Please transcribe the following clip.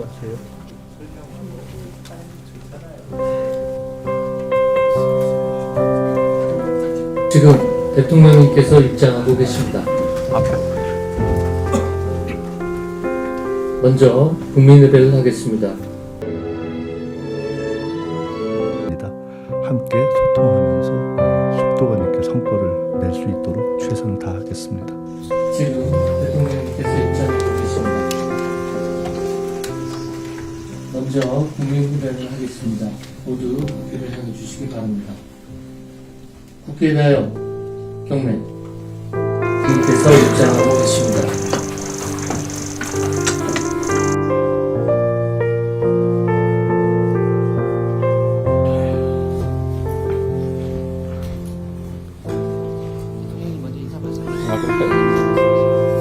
하세요. 지금 대통령님께서 입장하고 계십니다. 먼저 국민의례를 하겠습니다. 함께 소통하면서 속도감 있게 성과를 낼 수 있도록 최선을 다하겠습니다. 지금 먼저 국민훈련을 하겠습니다. 모두 국회를 향해 주시기 바랍니다. 국회에 대하여 경례 국민께서 입장하고 계십니다. 아, 그럴까요?